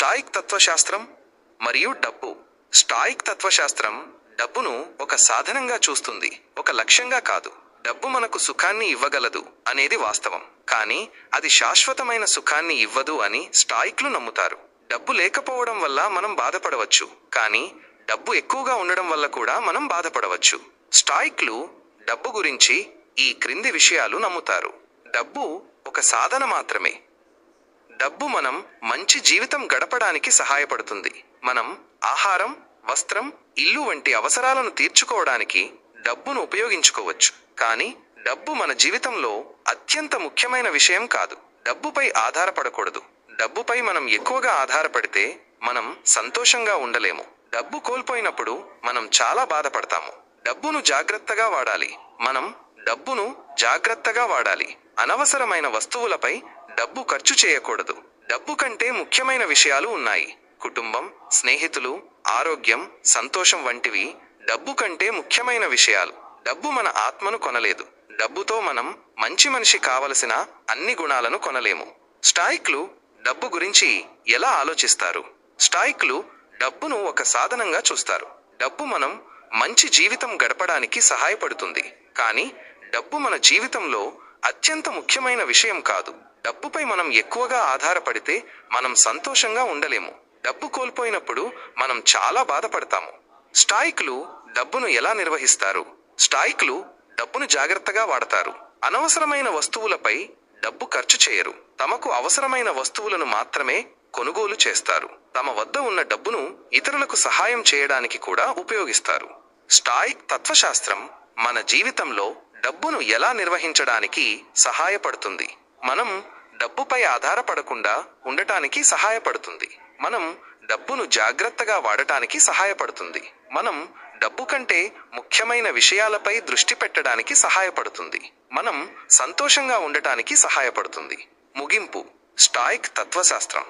Stoic తత్వశాస్త్రం మరియు డబ్బు. స్టాయిక్ తత్వశాస్త్రం డబ్బును ఒక సాధనంగా చూస్తుంది ఒక లక్ష్యంగా కాదు. డబ్బు మనకు సుఖాన్ని ఇవ్వగలదు అనేది వాస్తవం. కానీ అది శాశ్వతమైన సుఖాన్ని ఇవ్వదు అని స్టాయిక్లు నమ్ముతారు. డబ్బు లేకపోవడం వల్ల మనం బాధపడవచ్చు కానీ డబ్బు ఎక్కువగా ఉండడం వల్ల కూడా మనం బాధపడవచ్చు. స్టాయిక్లు డబ్బు గురించి ఈ క్రింది విషయాలు నమ్ముతారు. డబ్బు ఒక సాధన మాత్రమే. డబ్బు మనం మంచి జీవితం గడపడానికి సహాయపడుతుంది. మనం ఆహారం వస్త్రం ఇల్లు వంటి అవసరాలను తీర్చుకోవడానికి డబ్బును ఉపయోగించుకోవచ్చు. కానీ డబ్బు మన జీవితంలో అత్యంత ముఖ్యమైన విషయం కాదు. డబ్బుపై ఆధారపడకూడదు. డబ్బుపై మనం ఎక్కువగా ఆధారపడితే మనం సంతోషంగా ఉండలేము. డబ్బు కోల్పోయినప్పుడు మనం చాలా బాధపడతాము. డబ్బును జాగ్రత్తగా వాడాలి. మనం డబ్బును జాగ్రత్తగా వాడాలి. అనవసరమైన వస్తువులపై డబ్బు ఖర్చు చేయకూడదు. డబ్బు కంటే ముఖ్యమైన విషయాలు ఉన్నాయి. కుటుంబం స్నేహితులు ఆరోగ్యం సంతోషం వంటివి డబ్బు కంటే ముఖ్యమైన విషయాలు. డబ్బు మన ఆత్మను కొనలేదు. డబ్బుతో మనం మంచి మనిషి కావలసిన అన్ని గుణాలను కొనలేము. స్టాయిక్లు డబ్బు గురించి ఎలా ఆలోచిస్తారు? స్టాయిక్లు డబ్బును ఒక సాధనంగా చూస్తారు. డబ్బు మనం మంచి జీవితం గడపడానికి సహాయపడుతుంది. కానీ డబ్బు మన జీవితంలో అత్యంత ముఖ్యమైన విషయం కాదు. డబ్బుపై మనం ఎక్కువగా ఆధారపడితే మనం సంతోషంగా ఉండలేము. డబ్బు కోల్పోయినప్పుడు మనం చాలా బాధపడతాము. స్టాయికులు డబ్బును ఎలా నిర్వహిస్తారు? స్టాయికులు డబ్బును జాగ్రత్తగా వాడతారు. అనవసరమైన వస్తువులపై డబ్బు ఖర్చు చేయరు. తమకు అవసరమైన వస్తువులను మాత్రమే కొనుగోలు చేస్తారు. తమ వద్ద ఉన్న డబ్బును ఇతరులకు సహాయం చేయడానికి కూడా ఉపయోగిస్తారు. స్టాయిక్ తత్వశాస్త్రం మన జీవితంలో డబ్బును ఎలా నిర్వహించడానికి సహాయపడుతుంది? మనం డబ్బుపై ఆధారపడకుండా ఉండటానికి సహాయపడుతుంది. మనం డబ్బును జాగ్రత్తగా వాడటానికి సహాయపడుతుంది. మనం డబ్బు కంటే ముఖ్యమైన విషయాలపై దృష్టి పెట్టడానికి సహాయపడుతుంది. మనం సంతోషంగా ఉండటానికి సహాయపడుతుంది. ముగింపు. స్టాయిక్ తత్వశాస్త్రం.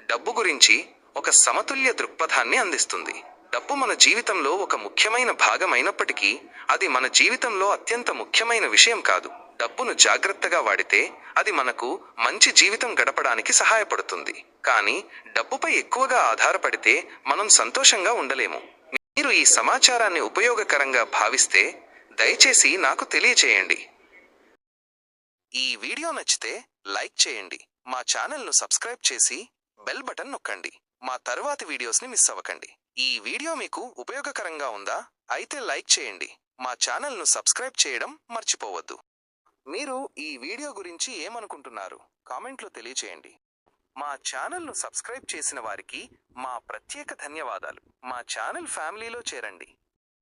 డబ్బు గురించి ఒక సమతుల్య దృక్పథాన్ని అందిస్తుంది. డబ్బు మన జీవితంలో ఒక ముఖ్యమైన భాగమైనప్పటికీ అది మన జీవితంలో అత్యంత ముఖ్యమైన విషయం కాదు. డబ్బును జాగ్రత్తగా వాడితే అది మనకు మంచి జీవితం గడపడానికి సహాయపడుతుంది. కానీ డబ్బుపై ఎక్కువగా ఆధారపడితే మనం సంతోషంగా ఉండలేము. మీరు ఈ సమాచారాన్ని ఉపయోగకరంగా భావిస్తే దయచేసి నాకు తెలియచేయండి. ఈ వీడియో నచ్చితే లైక్ చేయండి. మా ఛానల్ను సబ్స్క్రైబ్ చేసి బెల్ బటన్ నొక్కండి. మా తరువాతి వీడియోస్ని మిస్ అవ్వకండి. ఈ వీడియో మీకు ఉపయోగకరంగా ఉందా అయితే లైక్ చేయండి. మా ఛానల్ను సబ్స్క్రైబ్ చేయడం మర్చిపోవద్దు. మీరు ఈ వీడియో గురించి ఏమనుకుంటున్నారు? కామెంట్లో తెలియచేయండి. మా ఛానల్ను సబ్స్క్రైబ్ చేసిన వారికి మా ప్రత్యేక ధన్యవాదాలు. మా ఛానల్ ఫ్యామిలీలో చేరండి.